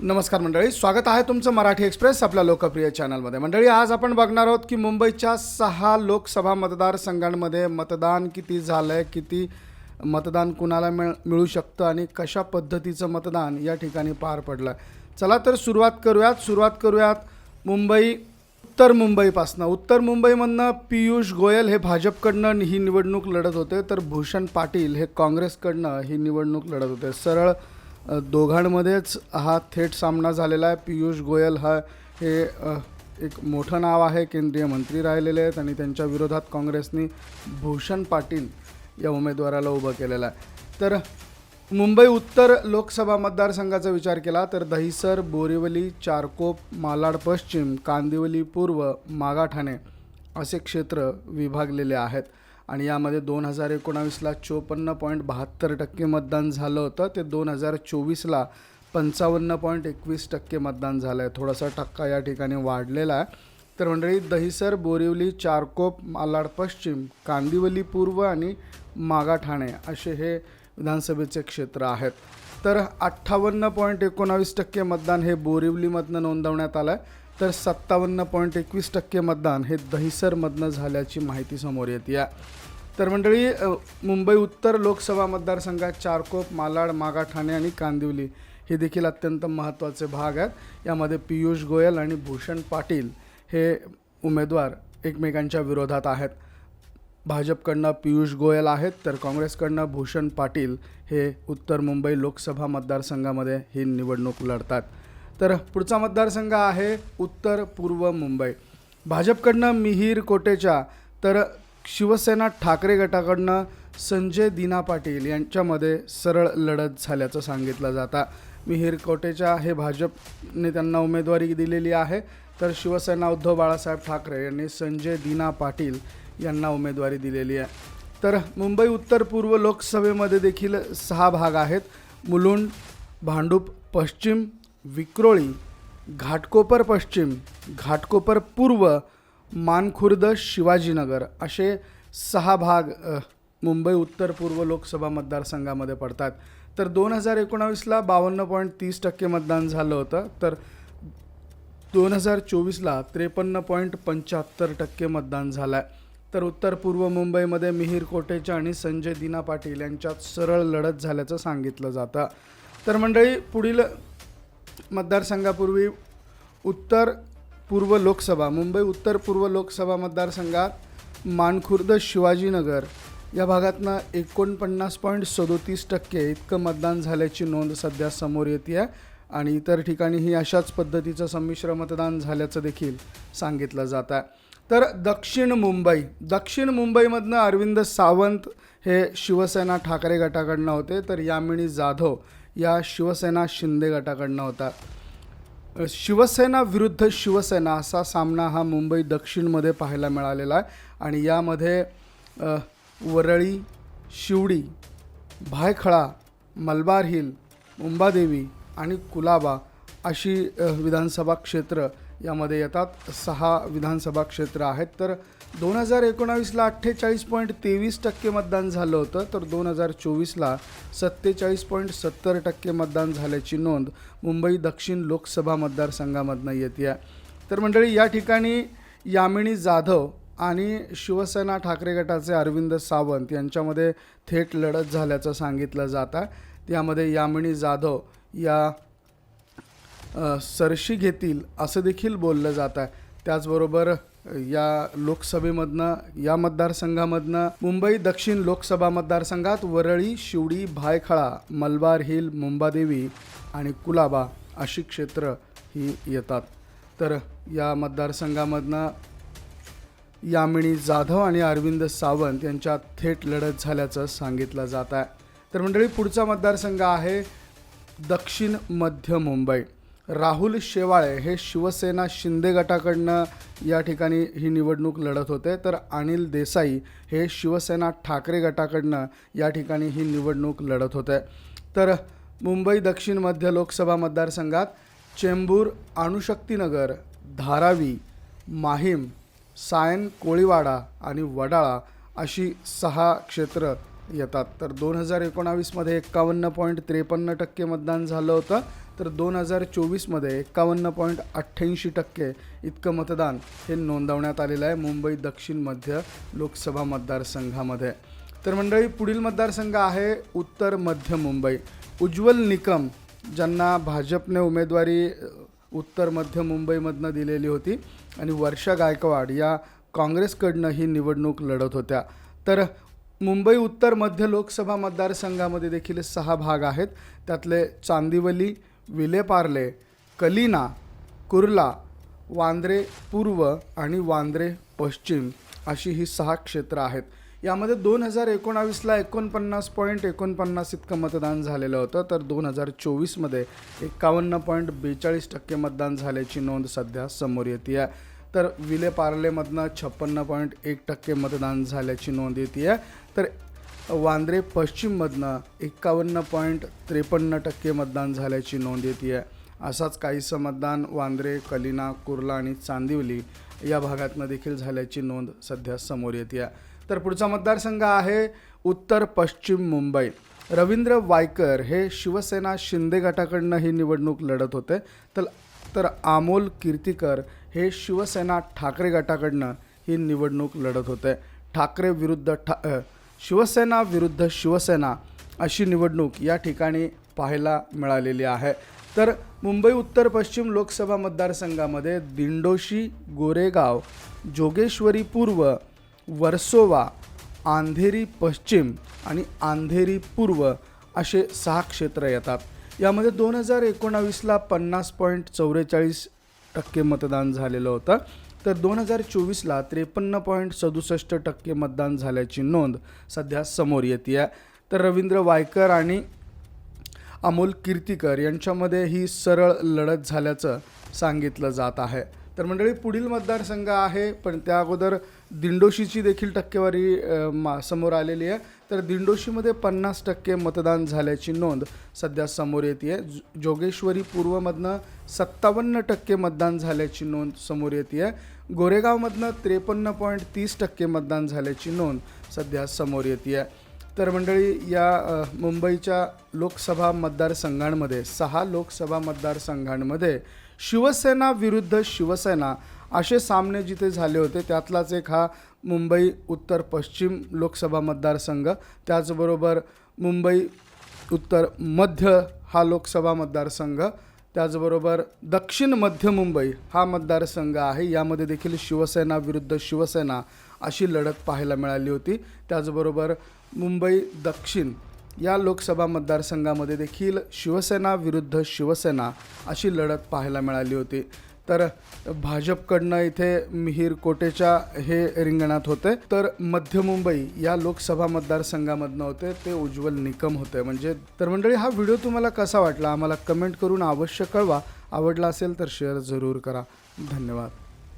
नमस्कार मंडळी स्वागत आहे तुमचं मराठी एक्सप्रेस आपल्या लोकप्रिय चॅनलमध्ये. मंडळी आज आपण बघणार आहोत की मुंबईच्या सहा लोकसभा मतदारसंघांमध्ये मतदान किती झालं आहे किती मतदान कुणाला मिळ मिळू शकतं आणि कशा पद्धतीचं मतदान या ठिकाणी पार पडलं आहे चला तर सुरुवात करूयात. सुरुवात करूयात मुंबई उत्तर मुंबईपासनं. उत्तर मुंबईमधनं पियुष गोयल हे भाजपकडनं ही निवडणूक लढत होते तर भूषण पाटील हे काँग्रेसकडनं ही निवडणूक लढत होते. सरळ दोघांमध्येच हा थेट सामना झालेला आहे. पियुष गोयल हा हे एक मोठं नाव आहे. केंद्रीय मंत्री राहिलेले आहेत आणि त्यांच्या विरोधात काँग्रेसनी भूषण पाटील या उमेदवाराला उभं केलेलं आहे. तर मुंबई उत्तर लोकसभा मतदारसंघाचा विचार केला तर दहिसर बोरिवली चारकोप मालाड पश्चिम कांदिवली पूर्व मागाठाणे असे क्षेत्र विभागलेले आहेत. आणि यामध्ये दोन हजार एकोणावीसला चोपन्न पॉईंट बहात्तर टक्के मतदान झालं होतं. ते दोन हजार चोवीसला पंचावन्न पॉईंट एकवीस टक्के मतदान झालं आहे थोडासा टक्का या ठिकाणी वाढलेला आहे. तर मंडळी दहिसर बोरिवली चारकोप मालाड पश्चिम कांदिवली पूर्व आणि मागा ठाणे असे हे विधानसभेचे क्षेत्र आहेत. तर अठ्ठावन्न पॉईंट एकोणावीस टक्के मतदान हे बोरिवलीमधनं नोंदवण्यात आलं आहे तर सत्तावन्न पॉईंट एकवीस टक्के मतदान हे दहिसरमधनं झाल्याची माहिती समोर येते आहे तर मंडळी मुंबई उत्तर लोकसभा मतदारसंघात चारकोप मालाड मागाठाणे आणि कांदिवली हे देखील अत्यंत महत्त्वाचे भाग आहेत. यामध्ये पियुष गोयल आणि भूषण पाटील हे उमेदवार एकमेकांच्या विरोधात आहेत. भाजपकडनं पियुष गोयल आहेत तर काँग्रेसकडनं भूषण पाटील हे उत्तर मुंबई लोकसभा मतदारसंघामध्ये ही निवडणूक लढतात. तर पुढचा मतदारसंघ आहे उत्तर पूर्व मुंबई. भाजपकडनं मिहीर कोटेचा तर शिवसेना ठाकरे गटाकडनं संजय दिना पाटील यांच्यामध्ये सरळ लढत झाल्याचं सांगितलं जातं. मिहीर कोटेचा हे भाजपने त्यांना उमेदवारी दिलेली आहे. तर शिवसेना उद्धव बाळासाहेब ठाकरे यांनी संजय दिना पाटील यांना उमेदवारी दिलेली आहे. तर मुंबई उत्तर पूर्व लोकसभेमध्ये देखील सहा भाग आहेत. मुलुंड भांडूप पश्चिम विक्रोळी घाटकोपर पश्चिम घाटकोपर पूर्व मानखुर्द शिवाजीनगर असे सहा भाग मुंबई उत्तर पूर्व लोकसभा मतदारसंघामध्ये पडतात. तर दोन हजार एकोणावीसला बावन्न पॉईंट तीस टक्के मतदान झालं होतं. तर दोन हजार चोवीसला त्रेपन्न पॉईंट पंच्याहत्तर टक्के मतदान झालं आहे तर उत्तर पूर्व मुंबईमध्ये मिहीर कोटेचा आणि संजय दिना पाटील यांच्यात सरळ लढत झाल्याचं सांगितलं जातं. तर मंडळी पुढील मतदारसंघापूर्वी उत्तर पूर्व लोकसभा मुंबई उत्तर पूर्व लोकसभा मतदारसंघात मानखुर्द शिवाजीनगर या भागातनं एकोणपन्नास पॉईंट सदोतीस टक्के इतकं मतदान झाल्याची नोंद सध्या समोर येते आहे आणि इतर ठिकाणीही अशाच पद्धतीचं संमिश्र मतदान झाल्याचं देखील सांगितलं जात आहे तर दक्षिण मुंबई दक्षिण मुंबईमधनं अरविंद सावंत हे शिवसेना ठाकरे गटाकडनं होते तर यामिनी जाधव या शिवसेना शिंदे गटाकडनं होता. शिवसेना विरुद्ध शिवसेना असा सामना हा मुंबई दक्षिणमध्ये पाहायला मिळालेला आहे. आणि यामध्ये वरळी शिवडी भायखळा मलबार हिल मुंबादेवी आणि कुलाबा अशी विधानसभा क्षेत्र यामध्ये येतात. सहा विधानसभा क्षेत्र आहेत. तर दोन हजार एकोणावीसला अठ्ठेचाळीस पॉईंट तेवीस टक्के मतदान झालं होतं तर दोन हजार चोवीसला सत्तेचाळीस पॉईंट सत्तर टक्के मतदान झाल्याची नोंद मुंबई दक्षिण लोकसभा मतदारसंघामधनं येते आहे तर मंडळी या ठिकाणी यामिनी जाधव आणि शिवसेना ठाकरे गटाचे अरविंद सावंत यांच्यामध्ये थेट लढत झाल्याचं सांगितलं जात. आहे त्यामध्ये यामिनी जाधव या सरशी घेतील असं देखील बोललं जात. आहे त्याचबरोबर या लोकसभेमधनं या मतदारसंघामधनं मुंबई दक्षिण लोकसभा मतदारसंघात वरळी शिवडी भायखळा मलबार हिल मुंबादेवी आणि कुलाबा अशी क्षेत्र ही येतात. तर या मतदारसंघामधनं यामिनी जाधव आणि अरविंद सावंत यांच्यात थेट लढत झाल्याचं सांगितलं जात आहे. तर मंडळी पुढचा मतदारसंघ आहे दक्षिण मध्य मुंबई. राहुल शेवाळे हे शिवसेना शिंदे गटाकडनं या ठिकाणी ही निवडणूक लढत होते. तर अनिल देसाई हे शिवसेना ठाकरे गटाकडनं या ठिकाणी ही निवडणूक लढत होते. तर मुंबई दक्षिण मध्य लोकसभा मतदारसंघात चेंबूर अणुशक्तीनगर धारावी माहीम सायन कोळीवाडा आणि वडाळा अशी सहा क्षेत्र येतात. तर दोन हजार एकोणावीसमध्ये एक्कावन्न पॉईंट त्रेपन्न टक्के मतदान झालं होतं. तर दोन हजार चोवीसमध्ये एकावन्न पॉईंट अठ्ठ्याऐंशी टक्के इतकं मतदान हे नोंदवण्यात आलेलं आहे मुंबई दक्षिण मध्य लोकसभा मतदारसंघामध्ये. तर मंडळी पुढील मतदारसंघ आहे उत्तर मध्य मुंबई. उज्ज्वल निकम ज्यांना भाजपने उमेदवारी उत्तर मध्य मुंबईमधनं दिलेली होती आणि वर्षा गायकवाड या काँग्रेसकडनं ही निवडणूक लढत होत्या. तर मुंबई उत्तर मध्य लोकसभा मतदारसंघामध्ये देखील सहा भाग आहेत. त्यातले चांदिवली विलेपार्ले कलिना कुर्ला वांद्रे पूर्व आणि वांद्रे पश्चिम अशी ही सहा क्षेत्रं आहेत. यामध्ये दोन हजार एकोणावीसला एकोणपन्नास पॉईंट एकोणपन्नास इतकं मतदान झालेलं होतं तर दोन हजार चोवीसमध्ये एकावन्न पॉईंट बेचाळीस टक्के मतदान झाल्याची नोंद सध्या समोर येते आहे. तर विलेपार्लेमधनं छप्पन्न पॉईंट एक टक्के मतदान झाल्याची नोंद येते आहे तर वांद्रे पश्चिममधनं एक्कावन्न पॉईंट त्रेपन्न टक्के मतदान झाल्याची नोंद येते आहे असाच काहीसं मतदान वांद्रे कलिना कुर्ला आणि चांदिवली या भागातनं देखील झाल्याची नोंद सध्या समोर येते आहे तर पुढचा मतदारसंघ आहे उत्तर पश्चिम मुंबई. रवींद्र वायकर हे शिवसेना शिंदे गटाकडनं ही निवडणूक लढत होते. तर तर अमोल कीर्तीकर हे शिवसेना ठाकरे गटाकडनं ही निवडणूक लढत होते. ठाकरे विरुद्ध ठा शिवसेना विरुद्ध शिवसेना अशी निवडणूक या ठिकाणी पाहायला मिळालेली आहे. तर मुंबई उत्तर पश्चिम लोकसभा मतदारसंघामध्ये दिंडोशी गोरेगाव जोगेश्वरी पूर्व वर्सोवा अंधेरी पश्चिम आणि अंधेरी पूर्व असे सहा क्षेत्र येतात. यामध्ये दोन हजार एकोणावीसला पन्नास पॉईंट चौवेचाळीस टक्के मतदान झालेलं होतं. तर दोन हजार चोवीसला त्रेपन्न पॉईंट सदुसष्ट टक्के मतदान झाल्याची नोंद सध्या समोर येते आहे तर रवींद्र वायकर आणि अमोल कीर्तीकर यांच्यामध्ये ही सरळ लढत झाल्याचं सांगितलं जात आहे. तर मंडळी पुढील मतदारसंघ आहे पण त्या अगोदर दिंडोशीची देखील टक्केवारी मा समोर आलेली आहे. तर दिंडोशीमध्ये पन्नास टक्के मतदान झाल्याची नोंद सध्या समोर येते जोगेश्वरी पूर्वमधनं सत्तावन्न टक्के मतदान झाल्याची नोंद समोर येते गोरेगावमधनं त्रेपन्न पॉईंट तीस टक्के मतदान झाल्याची नोंद सध्या समोर येते तर मंडळी या मुंबईच्या लोकसभा मतदारसंघांमध्ये सहा लोकसभा मतदारसंघांमध्ये शिवसेना विरुद्ध शिवसेना असे सामने जिथे झाले होते त्यातलाच एक हा मुंबई उत्तर पश्चिम लोकसभा मतदारसंघ. त्याचबरोबर मुंबई उत्तर मध्य हा लोकसभा मतदारसंघ. त्याचबरोबर दक्षिण मध्य मुंबई हा मतदारसंघ आहे. यामध्ये देखील शिवसेना विरुद्ध शिवसेना अशी लढत पाहायला मिळाली होती. त्याचबरोबर मुंबई दक्षिण या लोकसभा मतदारसंघामध्ये देखील शिवसेना विरुद्ध शिवसेना अशी लढत पाहायला मिळाली होती. तर भाजपकडनं इथे मिहीर कोटेच्या हे रिंगणात होते. तर मध्य मुंबई या लोकसभा मतदारसंघामधनं होते ते उज्ज्वल निकम होते. म्हणजे तर मंडळी हा व्हिडिओ तुम्हाला कसा वाटला? आम्हाला कमेंट करून अवश्य कळवा. आवडला असेल तर शेअर जरूर करा. धन्यवाद.